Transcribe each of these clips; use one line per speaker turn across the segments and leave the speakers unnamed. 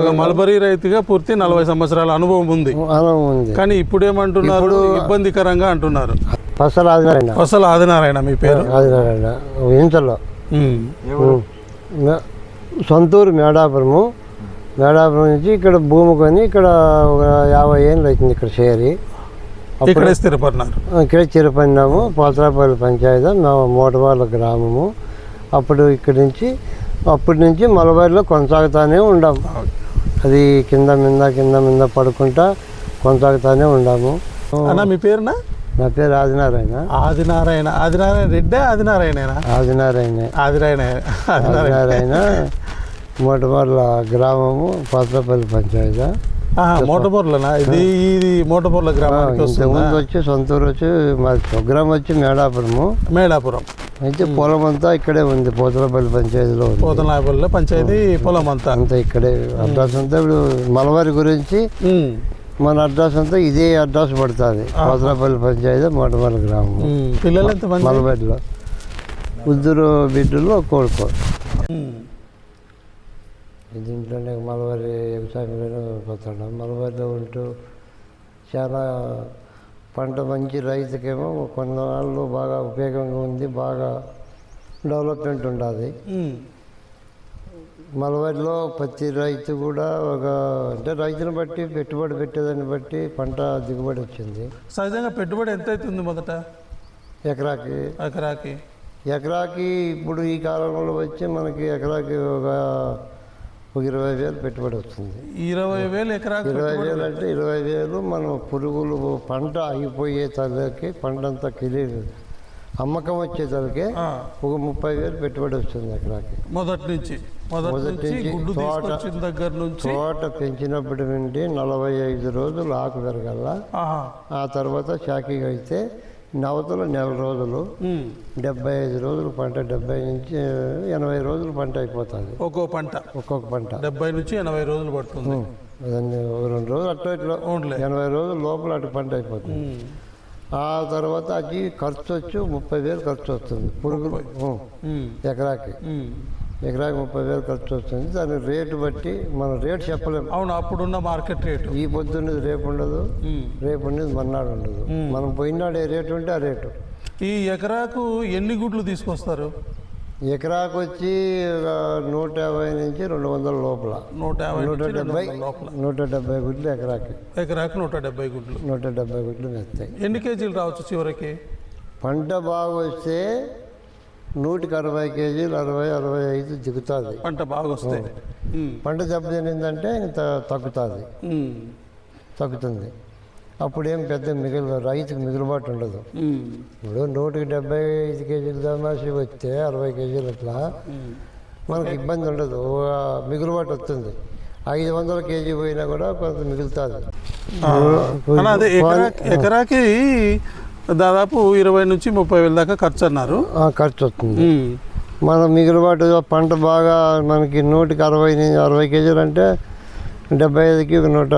ఒక మల్బరీ రైతుగా పూర్తి నలభై సంవత్సరాల అనుభవం ఉంది.
అనుభవం ఉంది.
కానీ ఇప్పుడు ఏమంటున్నారు ఇబ్బందికరంగా అంటున్నారు.
ఫసలు ఆదినారాయణ.
ఆదినారాయణ మీ పేరు?
ఆదినారాయణ. ఇంతలో. సొంతూరు మేడాపురము. మేడాపురం నుంచి ఇక్కడ భూమి కొని ఇక్కడ ఒక యాభై ఏళ్ళు అవుతుంది ఇక్కడ చేరి.
ఇక్కడే స్థిరపడినారు.
ఇక్కడ చిరపడినాము. పోతరాపల్లి పంచాయతీ మేము మోటవాళ్ళ గ్రామము. అప్పుడు ఇక్కడి నుంచి అప్పటి నుంచి మలబారిలో కొనసాగుతానే ఉండాము. అది కింద మింద కింద మింద పడుకుంటా కొనసాగుతానే ఉండాము.
అన్న మీ పేరునా?
నా పేరు ఆదినారాయణ.
ఆదినారాయణ. ఆదినారాయణ రెడ్డే
ఆదినారాయణ.
ఆదిరాయణ ఆదినారాయణ.
ఆదినారాయణ మోటవాళ్ళ గ్రామము పోతరాపల్లి పంచాయతీ.
మోటపూర్లనా ఇది ఇది మోటపూర్ల గ్రామానికి వస్తుందా?
ఇంతకుముందు వచ్చి సొంతూరు వచ్చి మా స్వగ్రామం వచ్చి మేడాపురము.
మేడాపురం.
అయితే పొలం అంతా ఇక్కడే ఉంది పోతలపల్లి పంచాయతీలో ఉంది.
పోతనాయపల్లిలో పంచాయతీ పొలం అంతా.
అంతా ఇక్కడే. అడ్రస్ అంతా ఇప్పుడు మలవారి గురించి. మన అడ్రస్ అంతా ఇదే అడ్రస్ పడుతుంది. పోతలపల్లి పంచాయతీ మొట్టమొదటి గ్రామం.
పిల్లలు ఎంతమంది?
మలవారిలో ఉద్దురు బిడ్డలు కొడుకు. దీంట్లోనే మలవారి వ్యవసాయంలోనే పోతాడు. మలవారిలో ఉంటూ చాలా పంట మంచి రైతుకేమో కొన్నాళ్ళు బాగా ఉపయోగంగా ఉంది బాగా డెవలప్మెంట్ ఉంటుంది
ఉమ్.
మలవారిలో ప్రతి రైతు కూడా ఒక అంటే రైతుని బట్టి పెట్టుబడి పెట్టేదాన్ని బట్టి పంట దిగుబడి వచ్చింది.
సహజంగా పెట్టుబడి ఎంత అవుతుంది మొదట?
ఎకరాకి.
ఎకరాకి.
ఎకరాకి ఇప్పుడు ఈ కాలంలో వచ్చి మనకి ఎకరాకి ఒక ఒక ఇరవై వేలు పెట్టుబడి వస్తుంది.
ఇరవై వేలు ఎకరాకి
ఇరవై వేలు అంటే ఇరవై వేలు మనం పురుగులు పంట అయిపోయే తలకి పంట అంతా కిలి అమ్మకం వచ్చే తలకి ఒక ముప్పై వేలు పెట్టుబడి వస్తుంది ఎకరాకి.
మొదటి నుంచి మొదటి నుంచి
తోట-
దగ్గర నుంచి
తోట పెంచినప్పటి నుండి నలభై ఐదు రోజులు ఆకు పెరగల. ఆ తర్వాత షాకింగ్ అయితే నవతలు నెల రోజులు. డెబ్బై ఐదు రోజులు పంట డెబ్బై నుంచి ఎనభై రోజులు పంట అయిపోతుంది.
ఒక్కో పంట.
ఒక్కొక్క పంట.
డెబ్బై నుంచి ఎనభై రోజులు పడుతుంది.
రెండు రోజులు అట్లా ఇట్లా ఎనభై రోజుల లోపల అటు పంట అయిపోతుంది. ఆ తర్వాత అది ఖర్చు వచ్చి ముప్పై వేలు ఖర్చు వస్తుంది. పురుగులు. ఎకరాకి. ఎకరాకి ముప్పై వేలు ఖర్చు వస్తుంది. దాని రేటు బట్టి మనం రేటు చెప్పలేము
అవును అప్పుడున్న మార్కెట్ రేటు.
ఈ పొద్దున్నది రేపు ఉండదు. రేపు ఉండేది మర్నాడు ఉండదు. మనం పోయినాడు ఏ రేటు ఉంటే ఆ రేటు.
ఈ ఎకరాకు ఎన్ని గుడ్లు తీసుకొస్తారు?
ఎకరాకు వచ్చి నూట యాభై నుంచి రెండు వందల లోపల.
నూట యాభై
నూట డెబ్బై నూట డెబ్బై గుడ్లు ఎకరాకి.
ఎకరాకు నూట డెబ్బై గుడ్లు.
నూట డెబ్బై గుడ్లు మెత్తాయి.
ఎన్ని కేజీలు రావచ్చు చివరికి?
పంట బాగా వస్తే నూటికి అరవై కేజీలు అరవై అరవై ఐదు దిగుతుంది.
పంట బాగా వస్తాయి ఉమ్.
పంట దెబ్బతినిందంటే ఇంత తగ్గుతుంది. తగ్గుతుంది. అప్పుడు ఏం పెద్ద మిగిలి రైతుకు మిగులుబాటు ఉండదు. ఇప్పుడు నూటికి డెబ్బై ఐదు కేజీలు దమాసి వస్తే అరవై కేజీలు అట్లా. మనకి ఇబ్బంది ఉండదు. మిగులుబాటు వస్తుంది. ఐదు వందల కేజీ పోయినా కూడా కొంత మిగులుతుంది.
ఎకరాకి దాదాపు ఇరవై నుంచి ముప్పై వేల దాకా ఖర్చు అన్నారు
ఖర్చు వస్తుంది. మన మిగులుబాటు పంట బాగా మనకి నూటికి అరవై అరవై కేజీలు అంటే డెబ్బై ఐదుకి ఒక నూట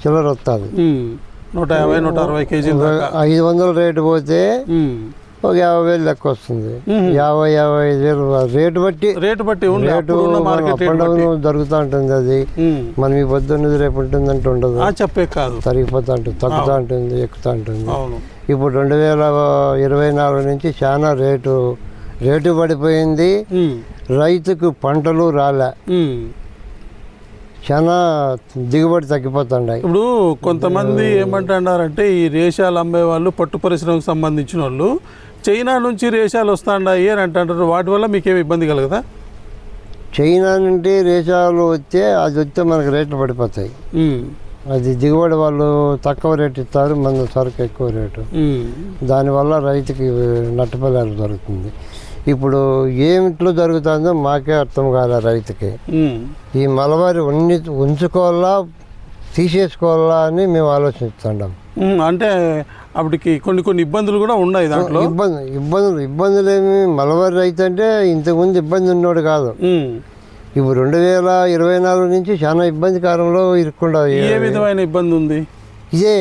చిల్లర వస్తుంది.
నూట యాభై నూట అరవై కేజీలు
ఐదు వందల రేటు పోతే. ఒక యాభై వేలు లెక్క వస్తుంది యాభై యాభై ఐదు వేలు రేటు బట్టి
రేటు బట్టి
రేటు డౌన్ జరుగుతూ ఉంటుంది అది. మనం ఈ పొద్దున్నది రేపు ఉంటుందంటే ఉండదు.
ఆ చెప్పే కాదు.
తరిగిపోతూ ఉంటుంది తగ్గుతూ ఉంటుంది ఎక్కుతూ ఉంటుంది. ఇప్పుడు రెండు వేల ఇరవై నాలుగు నుంచి చాలా రేటు రేటు పడిపోయింది. రైతుకు పంటలు రాలే. చాలా దిగుబడి తగ్గిపోతున్నాయి
ఇప్పుడు కొంతమంది ఏమంటున్నారంటే ఈ రేషాలు అమ్మే వాళ్ళు పట్టు పరిశ్రమకు సంబంధించిన వాళ్ళు చైనా నుంచి రేషాలు వస్తాయి అని అంటుంటారు వాటి వల్ల మీకేం ఇబ్బంది కలగదా
చైనా నుండి రేషాలు వస్తే అది వస్తే మనకు రేట్లు పడిపోతాయి. అది దిగుబడి వాళ్ళు తక్కువ రేటు ఇస్తారు మన సరుకు ఎక్కువ రేటు. దానివల్ల రైతుకి నట్టపల్లాలు జరుగుతుంది ఇప్పుడు ఏమిట్లో జరుగుతుందో మాకే అర్థం కాలే రైతుకి. ఈ మలబారి ఉన్ని ఉంచుకోవాలా తీసేసుకోవాలా అని మేము ఆలోచిస్తున్నాం.
అంటే అప్పటికి కొన్ని కొన్ని ఇబ్బందులు కూడా ఉన్నాయి దాంట్లో.
ఇబ్బంది ఇబ్బందులు ఇబ్బందులు ఏమి మలబారి రైతు అంటే ఇంతకుముందు ఇబ్బంది ఉన్నోడు కాదు. ఇప్పుడు రెండు వేల ఇరవై నాలుగు నుంచి చాలా ఇబ్బందికారంలో ఇరుక్కుండా
ఏ విధమైన ఇబ్బంది ఉంది?
ఇదే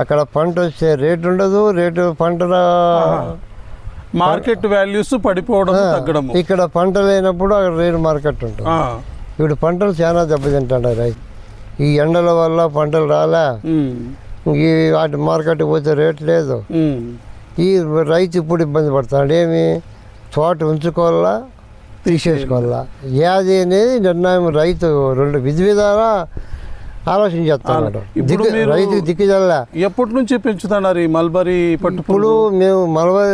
అక్కడ పంట వస్తే రేటు ఉండదు రేటు పంటల
మార్కెట్ వాల్యూస్ పడిపోవడం తగ్గడము.
ఇక్కడ పంట లేనప్పుడు అక్కడ రేటు మార్కెట్ ఉంటుంది. ఇప్పుడు పంటలు చాలా దెబ్బతింటాడు రైతు ఈ ఎండల వల్ల పంటలు రాలే. ఈ వాటి మార్కెట్కి పోతే రేట్ లేదు. ఈ రైతు ఇప్పుడు ఇబ్బంది పడుతున్నాడు ఏమి? తోట ఉంచుకోవాలా? తీసేసుకోవాలా? ఏది అనేది నిర్ణయం రైతు రెండు విధి విధాలా ఆలోచన చేస్తున్నాడు
ఇప్పుడు
రైతు దిక్కుజల్లా
ఎప్పటి నుంచి పెంచుతున్నారు ఈ మల్బరీ పట్టు
ఇప్పుడు మేము నలభై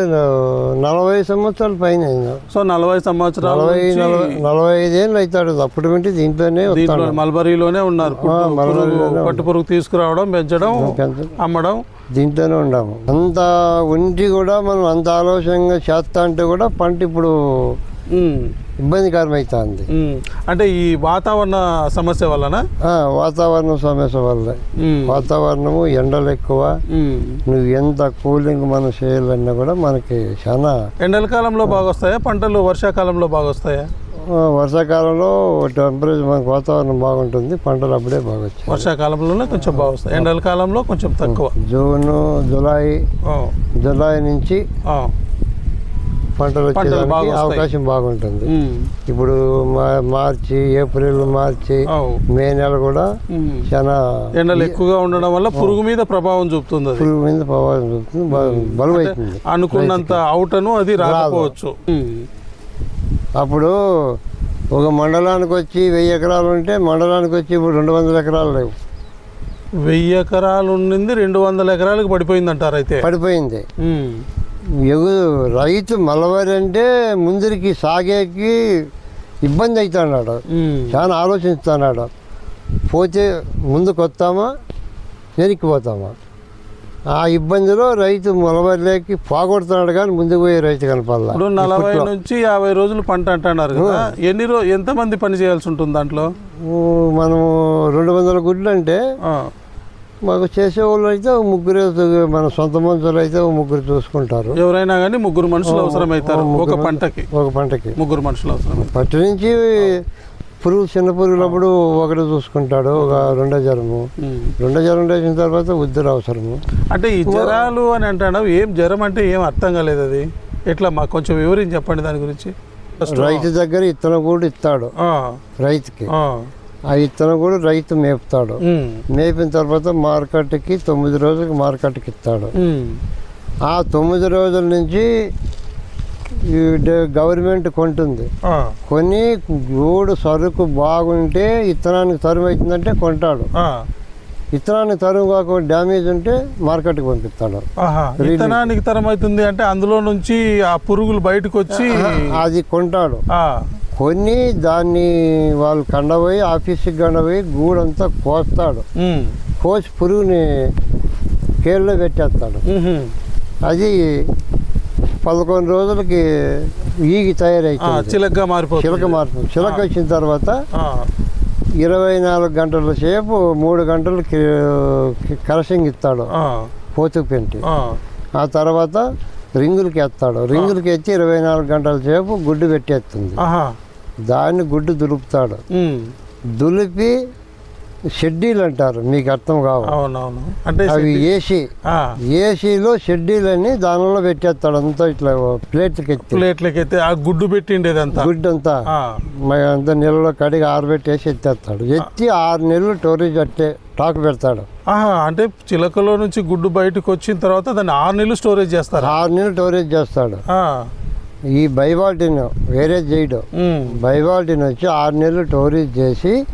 నలభై సంవత్సరాల పైన.
సో నలభై సంవత్సరాల
నలభై నలభై నలభై ఐదేళ్ళు అవుతాడు. అప్పుడు వింటే దీంట్లోనే
మల్బరీలోనే ఉన్నారు. పుట్టు- పురుగు- తీసుకురావడం పెంచడం అమ్మడం.
దీంట్లోనే ఉన్నాము అంత ఉండి కూడా మనం అంత ఆలోచనగా చేస్తా అంటే కూడా పంట ఇప్పుడు ఇబ్బందికరం అవుతుంది.
అంటే ఈ వాతావరణ సమస్య వలన
వాతావరణ సమస్య వల్ల. వాతావరణము ఎండలు ఎక్కువ. నువ్వు ఎంత కూలింగ్ మనం చేయాలన్నా కూడా మనకి చాలా
ఎండల కాలంలో బాగా వస్తాయా పంటలు వర్షాకాలంలో బాగా వస్తాయా
వర్షాకాలంలో టెంపరేచర్ మనకు వాతావరణం బాగుంటుంది. పంటలు అప్పుడే బాగా వచ్చాయి
వర్షాకాలంలోనే కొంచెం బాగా వస్తాయి ఎండల కాలంలో కొంచెం తక్కువ.
జూన్ జూలై జూలై నుంచి పంటలు వచ్చేదానికి. అవకాశం బాగుంటుంది. ఇప్పుడు మార్చి ఏప్రిల్ మార్చి మే నెల కూడా. చాలా
ఎండలు ఎక్కువగా ఉండడం వల్ల పురుగు మీద ప్రభావం చూపుతుంది
పురుగు మీద ప్రభావం చూపుతుంది బ- బలువు అవుతుంది
అనుకున్నంత అవుటను అది రాకపోవచ్చు.
అప్పుడు ఒక మండలానికి వచ్చి వెయ్యి ఎకరాలు ఉంటే మండలానికి వచ్చి ఇప్పుడు రెండు వందల ఎకరాలు లేవు.
వెయ్యి ఎకరాలు ఉండింది రెండు వందల ఎకరాలకు పడిపోయింది అంటారు అయితే.
పడిపోయింది. ఎగు రైతు మలవరి అంటే ముందరికి సాగేకి ఇబ్బంది అవుతున్నాడు చాలా ఆలోచిస్తున్నాడు. పోతే ముందుకు వస్తామా వెనక్కి పోతామా? ఆ ఇబ్బందిలో రైతు మొలబడిలోకి పోగొడుతున్నాడు కానీ ముందుకు పోయే రైతు కనపాల
ఇప్పుడు నలభై నుంచి యాభై రోజులు పంట అంటున్నారు కదా ఎన్ని రో ఎంతమంది పని చేయాల్సి ఉంటుంది దాంట్లో?
మనము రెండు వందల గుడ్లు అంటే మాకు చేసేవాళ్ళు అయితే ముగ్గురు మన సొంత మనుషులు అయితే ముగ్గురు చూసుకుంటారు.
ఎవరైనా కానీ ముగ్గురు మనుషులు అవసరమవుతారు ఒక పంటకి.
ఒక పంటకి.
ముగ్గురు మనుషులు అవసరం
పట్టు నుంచి పురుగు చిన్న పురుగులప్పుడు ఒకటి చూసుకుంటాడు ఒక రెండో జ్వరము. రెండో జ్వరం లేచిన తర్వాత ఉద్దరు అవసరము.
అంటే ఈ జ్వరాలు అని అంటాడు ఏం జ్వరం అంటే ఏం అర్థం కాలేదు అది. ఎట్లా మాకు కొంచెం వివరించి చెప్పండి దాని గురించి.
రైతు దగ్గర ఇత్తనం కూడా ఇస్తాడు. రైతుకి.
ఆ,
ఇత్తనం కూడా రైతు మేపుతాడు. మేపిన తర్వాత మార్కెట్కి తొమ్మిది రోజులకి మార్కెట్కి ఇస్తాడు. ఆ తొమ్మిది రోజుల నుంచి గవర్నమెంట్ కొంటుంది. కొని గూడు సరుకు బాగుంటే ఇత్తనానికి తరుము అవుతుందంటే కొంటాడు. ఇత్తనానికి తరుము కాకుండా డ్యామేజ్ ఉంటే మార్కెట్కి పంపిస్తాడు.
ఆహా. విత్తనానికి తరం అవుతుంది అంటే అందులో నుంచి ఆ పురుగులు బయటకు వచ్చి
అది కొంటాడు.
ఆ,
కొని దాన్ని వాళ్ళు కండపోయి ఆఫీస్కి కండపోయి గూడంతా కోస్తాడు. కోసి పురుగుని కేళ్ళలో పెట్టేస్తాడు. అది పదకొండు రోజులకి ఈగి
ఆ,
తయారైతుంది.
చిలకగా మారిపోతుంది.
చిలక మార్పు చిలక వచ్చిన తర్వాత ఇరవై నాలుగు గంటల సేపు మూడు గంటలు కరసింగ్ ఇస్తాడు.
ఆ,
పోతు పెంటి.
ఆ,
తర్వాత రింగులకి ఎత్తాడు. రింగులకి ఎత్తి ఇరవై నాలుగు గంటల సేపు గుడ్డు పెట్టేస్తుంది. దాన్ని గుడ్డు దులుపుతాడు. దులిపి షెడ్యూల్ అంటారు మీకు అర్థం కావు?
అంటే
అవి ఏసీ. ఏసీలో షెడ్యూల్ అని దానిలో పెట్టేస్తాడు అంతా ఇట్లా ప్లేట్లకి ఎత్తి
ప్లేట్లకి అయితే ఆ గుడ్డు పెట్టిండేది అంతా
గుడ్డు అంతా అంతా నీళ్ళలో కడిగి ఆరబెట్టేసి ఎత్తేస్తాడు. ఎత్తి ఆరు నెలలు స్టోరేజ్ అట్టే టాక్ పెడతాడు.
అంటే చిలకలో నుంచి గుడ్డు బయటకు వచ్చిన తర్వాత దాన్ని ఆరు నెలలు స్టోరేజ్ చేస్తారా?
ఆరు నెలలు స్టోరేజ్ చేస్తాడు. ఈ బైబాల్టిన్ వేరే చేయడు.
ఉమ్,
బైబాల్టిన్ వచ్చి ఆరు నెలలు స్టోరేజ్ చేసి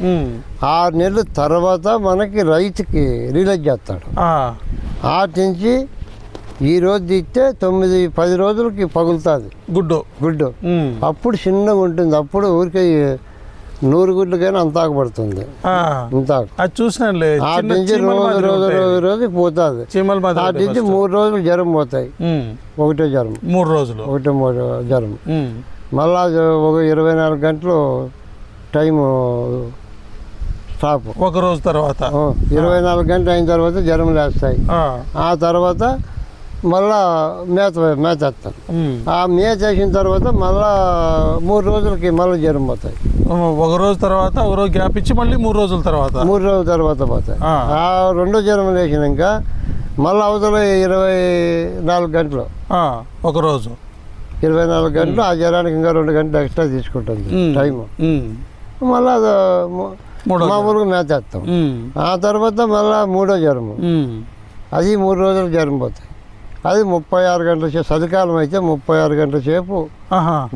ఆరు నెలల తర్వాత మనకి రైతుకి రిలీజ్ చేస్తాడు. ఆటి నుంచి ఈ రోజు తీస్తే తొమ్మిది పది రోజులకి పగులుతుంది.
గుడ్డు.
గుడ్డు. అప్పుడు చిన్నగా ఉంటుంది. అప్పుడు ఊరికే నూరు గుడ్లకైనా అంతాకు పడుతుంది
ఆ,
అంతాకు
అది చిన్న
నుంచి రోజు రోజు. రోజు రోజు పోతుంది.
చీమల
నుంచి. మూడు రోజులు జ్వరం పోతాయి. ఒకటో జ్వరం.
మూడు రోజులు.
ఒకటో మూడు జ్వరం. మళ్ళా ఒక ఇరవై నాలుగు గంటలు టైము స్టాప్
ఒక రోజు తర్వాత.
ఇరవై నాలుగు గంటలు అయిన తర్వాత జ్వరం లేస్తాయి.
ఆ
తర్వాత మళ్ళా మేత మేత వేస్తారు
ఉమ్,
ఆ మేత వేసిన తర్వాత మళ్ళా మూడు రోజులకి మళ్ళీ జ్వరం పోతాయి.
ఒక రోజు తర్వాత ఒక రోజు గ్యాప్ ఇచ్చి మళ్ళీ మూడు రోజుల తర్వాత?
మూడు రోజుల తర్వాత పోతాయి.
ఆ.
రెండో జ్వరం వేసినాక మళ్ళీ అవతల ఇరవై నాలుగు గంటలు.
ఒక రోజు.
ఇరవై నాలుగు గంటలు ఆ జ్వరానికి ఇంకా రెండు గంటలు ఎక్స్ట్రా తీసుకుంటుంది టైము. మళ్ళీ మామూలుగా మేతేస్తాం ఆ తర్వాత మళ్ళీ మూడో జ్వరము. అది మూడు రోజులు జ్వరం పోతాయి. అది ముప్పై ఆరు గంటల సేపు చలికాలం అయితే ముప్పై ఆరు గంటల సేపు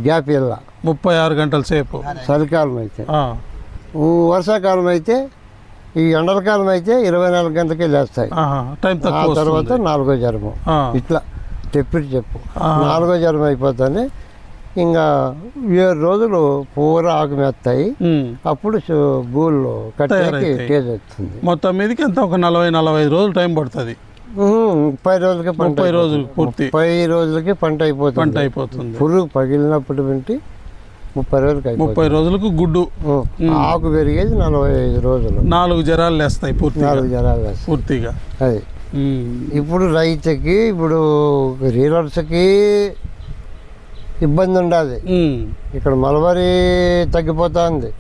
గ్యాప్ ఇల్ల.
ముప్పై ఆరు గంటల సేపు.
చలికాలం అయితే. వర్షాకాలం అయితే ఈ ఎండల కాలం అయితే ఇరవై నాలుగు గంటలకే లేస్తాయి. ఆ తర్వాత. నాలుగో జ్వరము ఇట్లా చెప్పు.
ఆహా.
నాలుగో జ్వరం అయిపోతానే ఇంకా ఏడు రోజులు పూర ఆకు మెత్తాయి.
ఉమ్.
అప్పుడు గూళ్ళు కట్టేకి. టేజ్ వస్తుంది
మొత్తం మీదకి ఎంత? ఒక నలభై నలభై రోజులు టైం పడుతుంది.
ముప్పై రోజులకి పంట
ముప్పై. రోజులు పూర్తి.
ముప్పై రోజులకి పంట అయిపోతుంది.
పంట అయిపోతుంది.
పురుగు పగిలినప్పుడు వింటి ముప్పై రోజులకి
ముప్పై రోజులకు గుడ్డు.
ఆకు పెరిగేది నలభై ఐదు రోజులు.
నాలుగు జరాలు లేస్తాయి పూర్తిగా.
నాలుగు జనాలు వేస్తాయి
పూర్తిగా.
అది. ఇప్పుడు రైతుకి ఇప్పుడు రీలర్స్కి ఇబ్బంది ఉండాలి. ఇక్కడ మలబరి తగ్గిపోతుంది.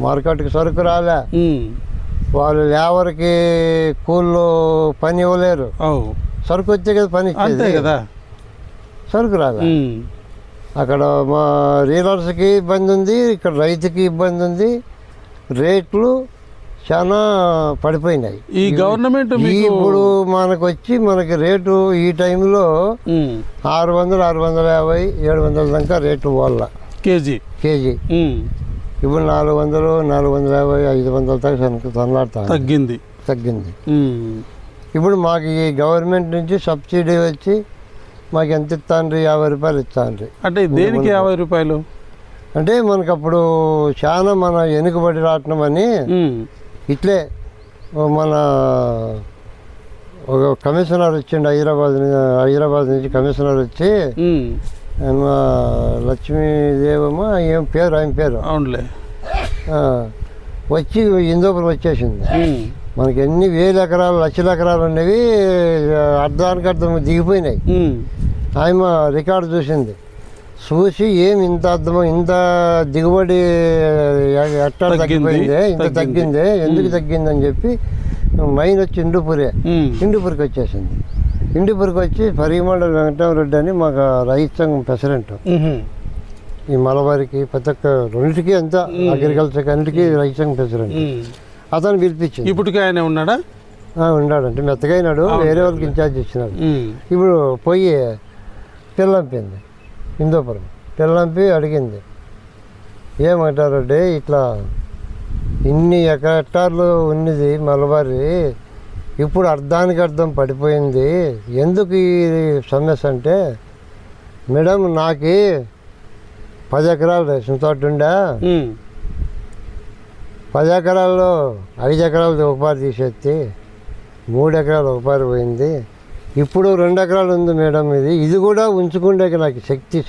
మార్కెట్కి సరుకు రాలే. వాళ్ళు లేబర్కి కూల్లో పని ఇవ్వలేరు. సరుకు వచ్చే కదా పని
అంతే. కదా.
సరుకు
ఉమ్.
అక్కడ మా రీలర్స్కి ఇబ్బంది ఉంది ఇక్కడ రైతుకి ఇబ్బంది ఉంది. రేట్లు చాలా పడిపోయినాయి.
ఈ గవర్నమెంట్
ఇప్పుడు మనకు వచ్చి మనకి రేటు ఈ టైంలో. ఆరు వందలు ఆరు వందల యాభై ఏడు వందల దాకా రేటు వాళ్ళ
కేజీ.
కేజీ. ఇప్పుడు నాలుగు వందలు నాలుగు వందల యాభై ఐదు వందల దాకా తన- తనలాడుతా
తగ్గింది.
తగ్గింది. ఇప్పుడు మాకు ఈ గవర్నమెంట్ నుంచి సబ్సిడీ వచ్చి మాకు ఎంత ఇస్తాండ్రి? యాభై రూపాయలు ఇస్తాండ్రి.
అంటే దేనికి యాభై రూపాయలు?
అంటే మనకు అప్పుడు చాలా మన వెనుకబడి రావటం అని. ఇట్లే మన ఒక కమిషనర్ వచ్చిండు హైదరాబాద్ హైదరాబాద్ నుంచి కమిషనర్ వచ్చి ఆయన లక్ష్మీదేవమ్మ ఏం పేరు ఆయన పేరు
అవునులే
వచ్చి ఇందోపురం వచ్చేసింది. మనకి ఎన్ని వేల ఎకరాలు లక్షల ఎకరాలు ఉండేవి అర్ధానికి అర్థం దిగిపోయినాయి. ఆయమ రికార్డు చూసింది చూసి ఏం ఇంత అర్థం ఇంత దిగుబడి ఎట్టా తగ్గిపోయింది ఇంత
తగ్గింది.
ఎందుకు తగ్గింది అని చెప్పి మైన్ వచ్చి ఇండుపురే. ఇండుపురికి వచ్చేసింది ఇండుపురికి వచ్చి పరిమళ వెంకటరామరెడ్డి అని మాకు రైతు సంఘం ప్రెసిడెంట్. ఈ మలబారికి ప్రతి ఒక్క రెండింటికి అంతా అగ్రికల్చర్ అన్నిటికీ రైతు సంఘం ప్రెసిడెంట్. అతను పిలిపించింది.
ఇప్పటికి ఆయన ఉన్నాడా?
ఉన్నాడంటే మెత్తగా అయినాడు. వేరే వాళ్ళకి ఇన్ఛార్జ్ ఇచ్చినాడు. ఇప్పుడు పోయి పిల్లంపింది హిందూపురం పిల్లంపి అడిగింది ఏమంటారంటే ఇట్లా ఇన్ని హెక్టార్లు ఉన్నది మలబారి ఇప్పుడు అర్ధానికి అర్థం పడిపోయింది ఎందుకు ఈ సమస్య అంటే మేడం నాకు పది ఎకరాలు రేషన్ తోట ఉండే. పది ఎకరాల్లో ఐదు ఎకరాలు ఒకపారి తీసేస్తే మూడు ఎకరాలు ఒకపారి పోయింది ఇప్పుడు రెండు ఎకరాలు ఉంది మేడం ఇది ఇది కూడా ఉంచుకుంటే నాకు శక్తి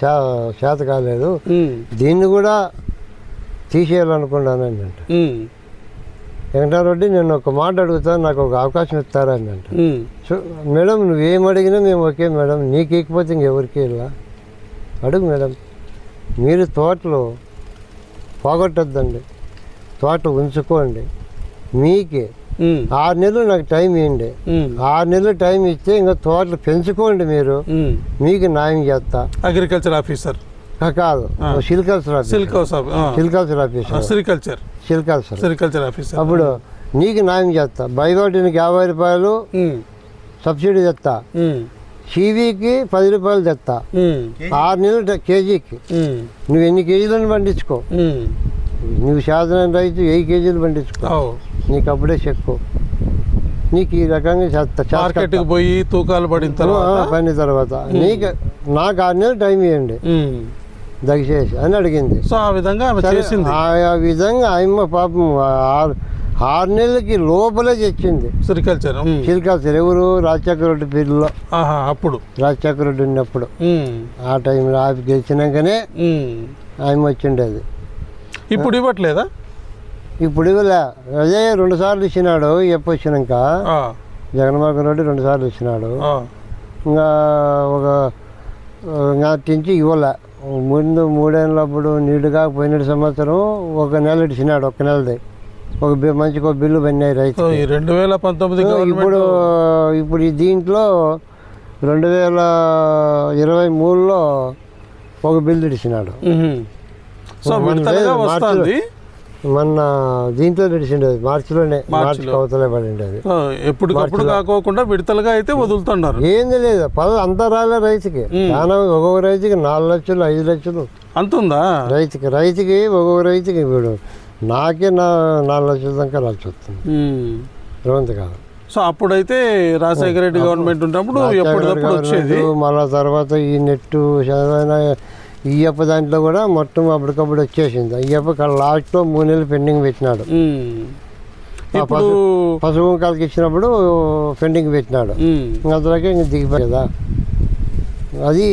శాత కాలేదు. దీన్ని కూడా తీసేయాలనుకున్నాను అంట
ఉమ్.
వెంకటారెడ్డి నేను ఒక మాట అడుగుతాను నాకు ఒక అవకాశం ఇస్తారని అంట.
ఉమ్.
సో మేడం నువ్వేం అడిగినా మేము ఓకే మేడం. నీకు ఇకపోతే ఇంకెవరికి ఇలా అడుగు మేడం. మీరు తోటలో పోగొట్టద్దండి. తోట ఉంచుకోండి. మీకే. ఆరు నెలలు నాకు టైం ఇవ్వండి. ఆరు నెలలు టైం ఇస్తే ఇంకా తోటలు పెంచుకోండి మీరు. మీకు న్యాయం చేస్తా.
Agriculture officer.
కాదు. Silk culture. Silk culture officer.
Sericulture
silk culture
sericulture officer
అప్పుడు నీకు న్యాయం చేస్తా బయటకి యాభై రూపాయలు. సబ్సిడీ తెస్తా. సీవీకి పది రూపాయలు తెస్తా. ఆరు నెలలు కేజీకి. నువ్వు ఎన్ని కేజీలను పండించుకో. నువ్వు శాతం రైతు వెయ్యి కేజీలు పండించుకో. నీకు అప్పుడే చెక్కు నీకు ఈ రకంగా చేస్తా.
మార్కెట్కి పోయి తూకాలు పడిన తర్వాత
పని తర్వాత నీకు నాకు ఆరు నెలలు టైం ఇవ్వండి. దయచేసి అని అడిగింది.
సో ఆ విధంగా ఆమె చేసింది.
ఆ విధంగా ఆయమ్మ పాపం ఆరు ఆరు నెలలకి లోపలే తెచ్చింది
సెరికల్చర్.
చిలకాల్సారు ఎవరు? రాజశేఖర రెడ్డి పీరియడ్లో
ఆహా అప్పుడు.
రాజశేఖర రెడ్డి ఉన్నప్పుడు. ఆ టైంలో ఆపి గెలిచినాకనే. ఆయమ్మ వచ్చిండేది.
ఇప్పుడు ఇవ్వట్లేదా?
ఇప్పుడు ఇవ్వలే. అదే రెండు సార్లు ఇచ్చినాడు ఎప్పు వచ్చినాక.
ఆ.
జగన్మోహన్ రెడ్డి రెండు సార్లు ఇచ్చినాడు. ఇంకా ఒక నుంచి ఇవ్వలే. ముందు మూడేళ్ళప్పుడు నీడుగా పోయిన సంవత్సరం ఒక నెల ఇచ్చినాడు ఒక నెలది. ఒక మంచిగా ఒక బిల్లు పడినాయి రైతు
రెండు వేల పంతొమ్మిది
ఇప్పుడు ఇప్పుడు ఈ దీంట్లో రెండు వేల ఇరవై మూడులో ఒక బిల్లు ఇచ్చినాడు
ఉహుం. సో
మొన్న దీంట్లో అది. మార్చిలోనే మార్చి. కవతలే పడింది అది.
ఎప్పటికప్పుడు కాకోకుండా విడతలుగా అయితే వదులుతున్నారు.
ఏంది లేదు పద అంతా రాలే రైతుకి. చాలా ఒక్కొక్క రైతుకి నాలుగు లక్షలు ఐదు లక్షలు.
అంతుందా?
రైతుకి రైతుకి ఒక్కొక్క రైతుకి ఇప్పుడు నాకే నా నాలుగు లక్షల దాకా రాల్సి వస్తుంది. రేవంత్ కాదు
సో అప్పుడైతే రాజశేఖర రెడ్డి గవర్నమెంట్ ఉన్నప్పుడు వచ్చేది?
మళ్ళా తర్వాత ఈ నెట్టు చదవైన ఈయప్ప దాంట్లో కూడా మొత్తం అప్పటికప్పుడు వచ్చేసింది. అయ్యప్ప లాస్ట్లో మూడు నెలలు పెండింగ్ పెట్టినాడు.
ఇప్పుడు
పసుపు కుంకాలకి ఇచ్చినప్పుడు పెండింగ్ పెట్టినాడు. అందులోకి ఇంక దిగిపోయి కదా. అది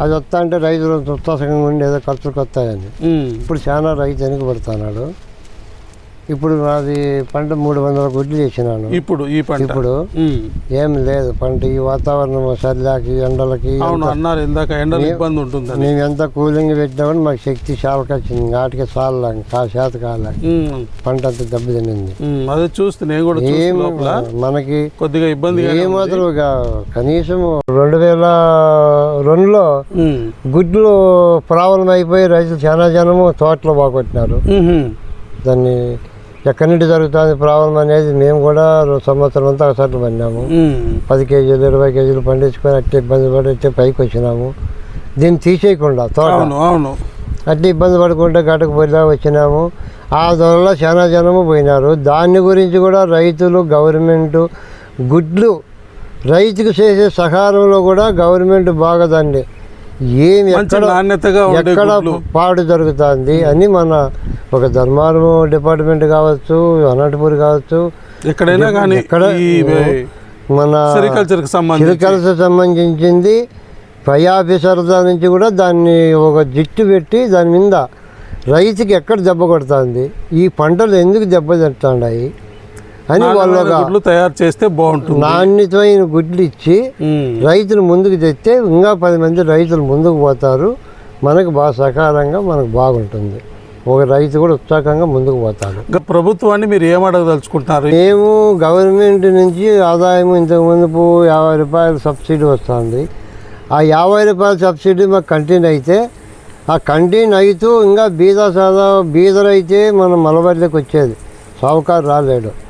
అది వస్తా అంటే రైతులు ఉత్సాహంగా ఉండి ఏదో ఖర్చులకు వస్తాయని. ఇప్పుడు చాలా రైతు వెనుకబడుతున్నాడు. ఇప్పుడు నాది పంట మూడు వందల గుడ్లు చేసినాను.
ఇప్పుడు ఈ పంట.
ఇప్పుడు. ఏం లేదు పంట ఈ వాతావరణం చలికి ఎండలకి
అవును అన్నారు ఇందాక ఎండలు ఇబ్బంది ఉంటుందని.
మేము ఎంత కూలింగ్ పెట్టినా కూడా మాకు శక్తి చాలకొచ్చింది నాటికి చాల కా శాత కాలే. పంట అంతా దెబ్బతినింది.
అదే చూస్తే నేను కూడా
ఏం మనకి
కొద్దిగా ఇబ్బందిగా
ఏమాత్రం ఇక కనీసం రెండు వేల రెండులో గుడ్లు ప్రాబ్లం అయిపోయి రైతులు చాలా జనము తోటలో బాగొట్టినారు. దాన్ని ఎక్కడి నుండి జరుగుతుంది ప్రాబ్లం అనేది మేము కూడా సంవత్సరం అంతా ఒకసారి పడినాము. పది కేజీలు ఇరవై కేజీలు పండించుకొని అట్టే ఇబ్బంది పడి అట్టే పైకి వచ్చినాము. దీన్ని తీసేయకుండా తోట.
అవును
అట్లా ఇబ్బంది పడకుండా గటకు పోయినా వచ్చినాము. ఆ ధరలో చాలా జనము పోయినారు. దాని గురించి కూడా రైతులు గవర్నమెంట్ గుడ్లు రైతుకు చేసే సహారంలో కూడా గవర్నమెంట్ బాగా దాన్ని ఏమి
నాణ్యతగా
ఎక్కడ పాడు జరుగుతుంది అని మన ఒక ధర్మారం డిపార్ట్మెంట్ కావచ్చు అనంతపూర్ కావచ్చు
ఎక్కడైనా కానీ
ఎక్కడ మన
సెరికల్చర్కి సంబంధించి.
చిరకలస సంబంధించింది పై ఆఫీసర్ దాని నుంచి కూడా దాన్ని ఒక జిట్టు పెట్టి దాని మీద రైతుకి ఎక్కడ దెబ్బ కొడుతుంది? ఈ పంటలు ఎందుకు దెబ్బ తింటున్నాయి అని వాళ్ళు
గుడ్లు తయారు చేస్తే బాగుంటుంది.
నాణ్యతమైన గుడ్లు ఇచ్చి. రైతులు ముందుకు తెస్తే ఇంకా పది మంది రైతులు ముందుకు పోతారు. మనకు బాగా సకాలంగా మనకు బాగుంటుంది. ఒక రైతు కూడా ఉత్సాహంగా ముందుకు పోతాడు.
ఇంకా ప్రభుత్వాన్ని మీరు ఏం అడగదలుచుకుంటున్నారు
మేము గవర్నమెంట్ నుంచి ఆదాయం ఇంతకు ముందు యాభై రూపాయలు సబ్సిడీ వస్తుంది. ఆ యాభై రూపాయల సబ్సిడీ మాకు కంటిన్యూ అయితే ఆ కంటిన్యూ అవుతూ ఇంకా బీద సాదా రైతే మన మలబడిలోకి వచ్చేది. సావుకారు రాలేడు.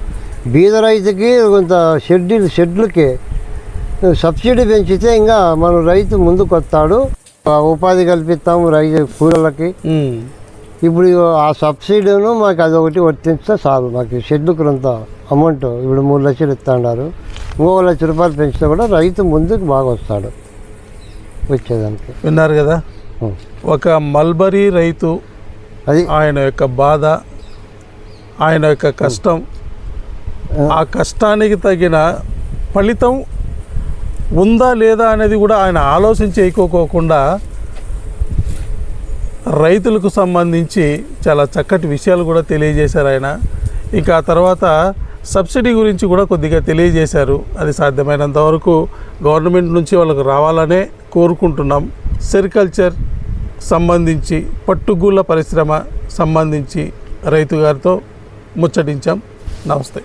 బీద రైతుకి కొంత షెడ్యూల్ షెడ్లకి సబ్సిడీ పెంచితే ఇంకా మన రైతు ముందుకు వస్తాడు ఉపాధి కల్పిస్తాము రైతు కూలీలకి
ఉమ్.
ఇప్పుడు ఆ సబ్సిడీను మాకు అదొకటి వర్తిస్తే చాలు. మాకు షెడ్యూల్ కొంత అమౌంట్ ఇప్పుడు మూడు లక్షలు ఇస్తున్నారు ఇంకొక లక్ష రూపాయలు పెంచితే కూడా రైతు ముందుకు బాగా వస్తాడు. వచ్చేదానికి.
విన్నారు కదా. ఒక మల్బరీ రైతు
అది
ఆయన యొక్క బాధ ఆయన యొక్క కష్టం ఆ కష్టానికి తగిన ఫలితం ఉందా లేదా అనేది కూడా ఆయన ఆలోచించి ఎక్కువకోకుండా రైతులకు సంబంధించి చాలా చక్కటి విషయాలు కూడా తెలియజేశారు ఆయన. ఇంకా ఆ తర్వాత సబ్సిడీ గురించి కూడా కొద్దిగా తెలియజేశారు. అది సాధ్యమైనంత వరకు గవర్నమెంట్ నుంచి వాళ్ళకు రావాలనే కోరుకుంటున్నాం. సెరికల్చర్ సంబంధించి పట్టుగూళ్ళ పరిశ్రమ సంబంధించి రైతు గారితో ముచ్చటించాం. నమస్తే.